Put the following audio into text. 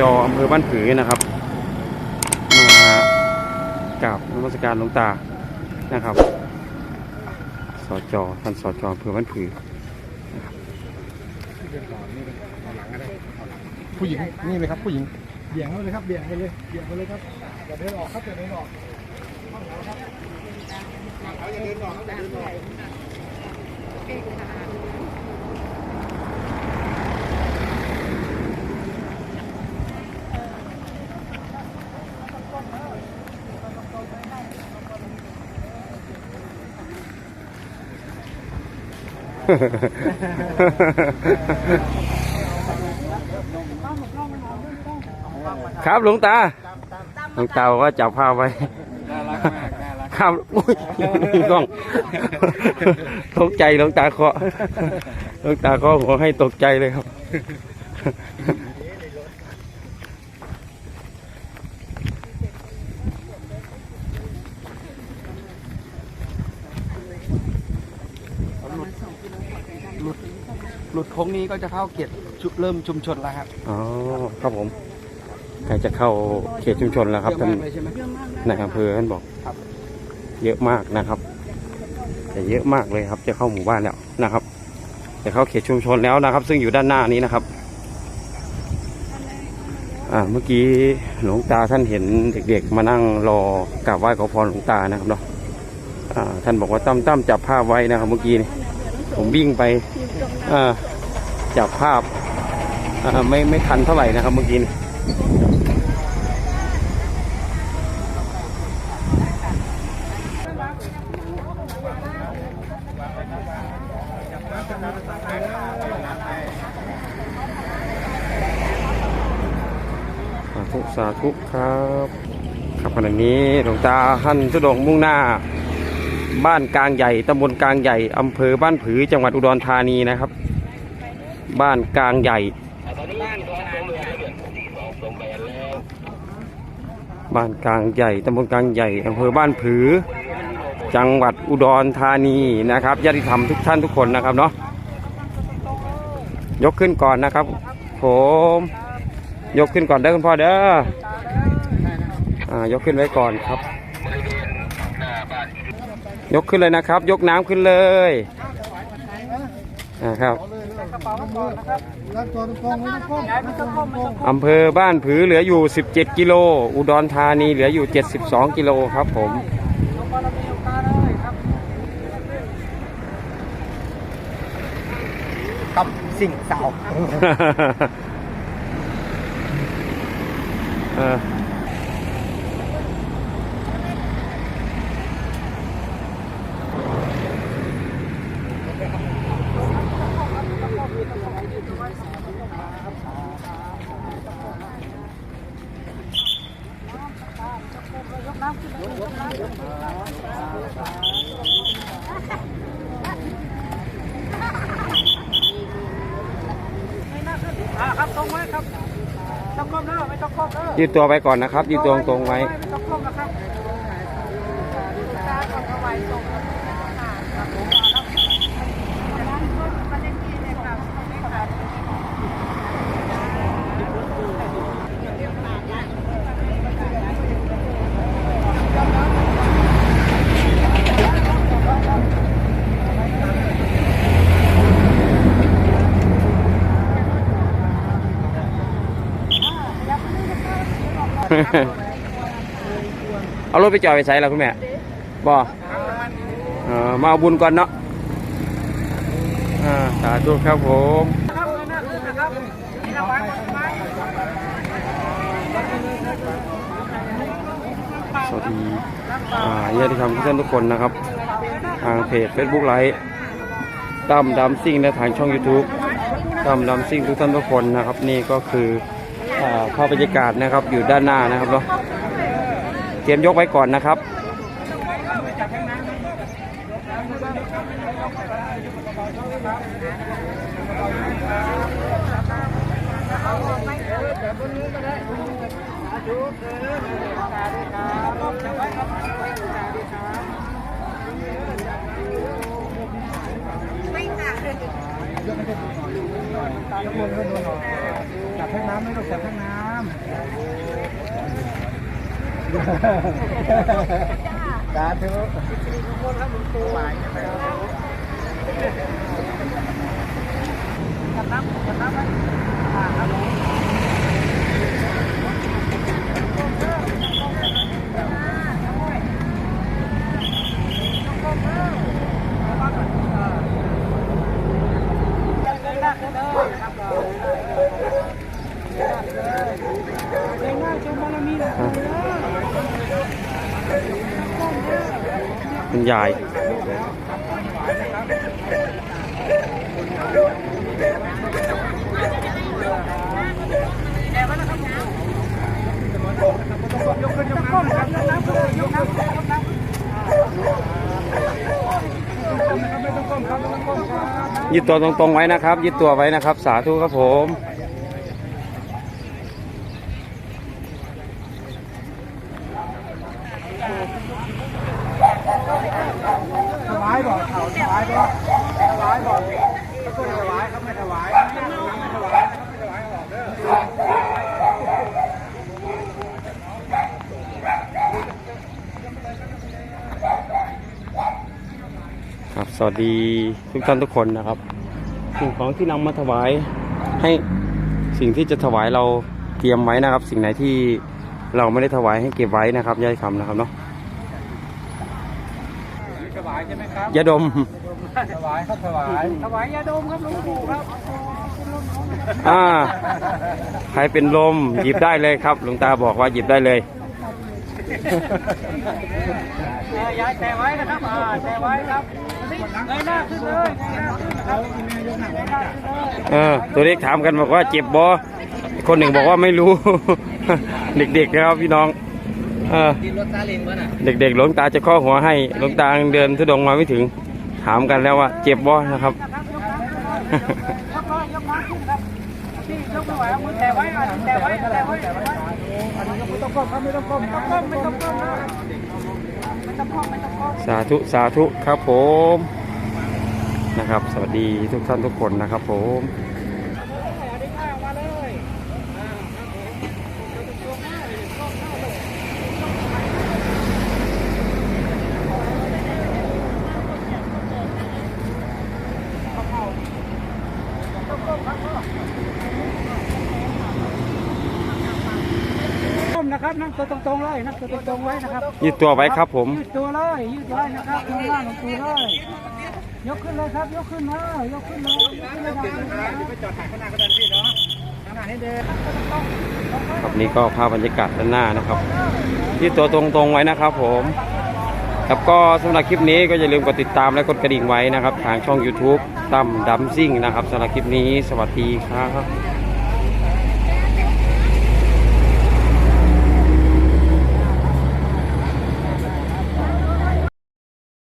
จออำเภอบ้านผือนะครับ มากราบนมัสการหลวงตานะครับสจท่านสจอำเภอบ้านผือผู้หญิงนี่เลยครับผู้หญิงเบี่ยงเขาเลยครับเบี่ยงไปเลยเบี่ยงไปเลยครับอย่าเดินออกครับอย่าเดินออกอย่าเดินออกอย่าเดินออก ครับหลวงตาหลวงตากว่าจับภาพไว้ารักมากน่ารักครับอุ้ยกล้องตกใจหลวงตาเคาะหลวงตาเคาะหัวให้ตกใจเลยครับ หลุดโค้งนี้ก็จะเข้าเขตชุเริ่มชุมชนแล้วครับอ๋อครับผมใกล้จะเข้าเขตชุมชนแล้วครับเยอะท่านมากเลยใช่ไหมนายอำเภอท่านบอก ครับเยอะมากนะครับแต่เยอะมากเลยครับ จะเข้าหมู่บ้านแล้วนะครับ จะเข้าเขตชุมชนแล้วนะครับ ซึ่งอยู่ด้านหน้านี้นะครับ อ่าเมื่อกี้หลวงตาท่านเห็นเด็กๆ มานั่งรอกราบไหว้ขอพรหลวงตานะครับเนาะอ่าท่านบอกว่าตั้มตั้มจับภาพไว้นะครับ เมื่อกี้นี่ ผมวิ่งไปอ่าจับภาพอ่าไม่ไม่ทันเท่าไหร่นะครับเมื่อกี้นี่สาธุสาธุครับ ครับขณะนี้หลวงตาท่านทุดงค์มุ่งหน้า บ้านกลางใหญ่ตำบลกลางใหญ่อำเภอบ้านผือจังหวัดอุดรธานีนะครับ บ้านกลางใหญ่ บ้านกลางใหญ่ตำบลกลางใหญ่อำเภอบ้านผือ จังหวัดอุดรธานีนะครับญาติธรรมทุกท่านทุกคนนะครับเนาะยกขึ้นก่อนนะครับ ผมยกขึ้นก่อนได้อคุณพ่อเด้ออ่ายกขึ้นไว้ก่อนครับ ยกขึ้นเลยนะครับ ยกน้ำขึ้นเลยอ่าครับรักตัวตรงๆไม่ต้องก้มไม่ต้องก้มไม่ต้องก้มอำเภอบ้านผือเหลืออยู่ 17 กิโล อุดรธานีเหลืออยู่ 72 กิโลครับผมกับสิ่งสาว เออยืดตัวไปก่อนนะครับยืดตัวตรงๆไว้ เอารถไปจอดไปใช้แล้วคุณแม่บอเออมาเอาบุญก่อนเนาะอ่าสาธุครับผมสวัสดีญาติธรรมทุกท่านทุกคนนะครับ ทางเพจ Facebook ไลฟ์ตั้มดำซิ่งและทางช่อง YouTube ตั้มดำซิ่งทุกท่านทุกคนนะครับ นี่ก็คือ ภาพบรรยากาศนะครับอยู่ด้านหน้านะครับเนาะเตรียมยกไว้ก่อนนะครับจั บแท่งน้ำไม่ต้องจับแท่งน้ำสาธุจับน้ำจับน้ำไหม ครับคุณยายยึดตัวตรงๆไว้นะครับ ยึดตัวไว้นะครับ สาธุครับผม ถวายบ่ถวายบ่ถวายบ่ก็ถวายครับไม่ถวายไม่ถวายนะครับไม่ถวายออกเด้อ ครับ สวัสดีทุกท่านทุกคนนะครับ สิ่งของที่นำมาถวายให้สิ่งที่จะถวายเราเตรียมไว้นะครับ สิ่งไหนที่เราไม่ได้ถวายให้เก็บไว้นะครับยายคำนะครับเนาะถวายใช่ไหมครับยาดมถวายครับถวายถวายยาดมครับหลวงปู่ครับอ่าใครเป็นลมหยิบได้เลยครับหลวงตาบอกว่าหยิบได้เลย ยายแต่ไว้นะครับอ่าแต่ไว้ครับเงยหน้าขึ้นเลยเงยหน้าขึ้นนะครับเงยหน้าขึ้นเลยเออ ตัวเล็กถามกันบอกว่าเจ็บบอคนหนึ่งบอกว่าไม่รู้ เด็กๆนะครับพี่น้องเออกินรถซาเล้งวะน่ะเด็กๆหลวงตาจะข้อหัวให้หลวงตายังเดินทุดงค์มาไม่ถึง ถามกันแล้วว่าเจ็บบ่นะครับ พี่ยกไม่ไหวเอามือแต่ไว้อะแต่ไว้แต่ไว้แต่ไว้ไม่ต้องก้มครับไม่ต้องก้มไม่ต้องก้มไม่ต้องก้มนะไม่ต้องก้มไม่ต้องก้มสาธุสาธุครับผมนะครับ สวัสดีทุกท่านทุกคนนะครับผม มาเลย ก้มนะครับนั่ง ตัวตรงๆเลยนั่งตัวตรงๆไว้นะครับยืดตัวไว้ครับผม ยืดตัวเลยยืดไว้นะครับลงล่างลงตัวเลยยกขึ้นเลยครับยกขึ้นเลยยกขึ้นเลยยกขึ้นเลยไปจอดถ่ายข้างหน้าก็ได้พี่เนาะข้างหน้าให้เดินครับนี่ก็ภาพบรรยากาศด้านหน้านะครับยืดตัวตรงๆไว้นะครับผมครับก็สำหรับคลิปนี้ก็อย่าลืมกดติดตามและกดกระดิ่งไว้นะครับ ทางช่อง YouTube ตั้มดัมซิ่งนะครับสำหรับคลิปนี้ สวัสดีครับ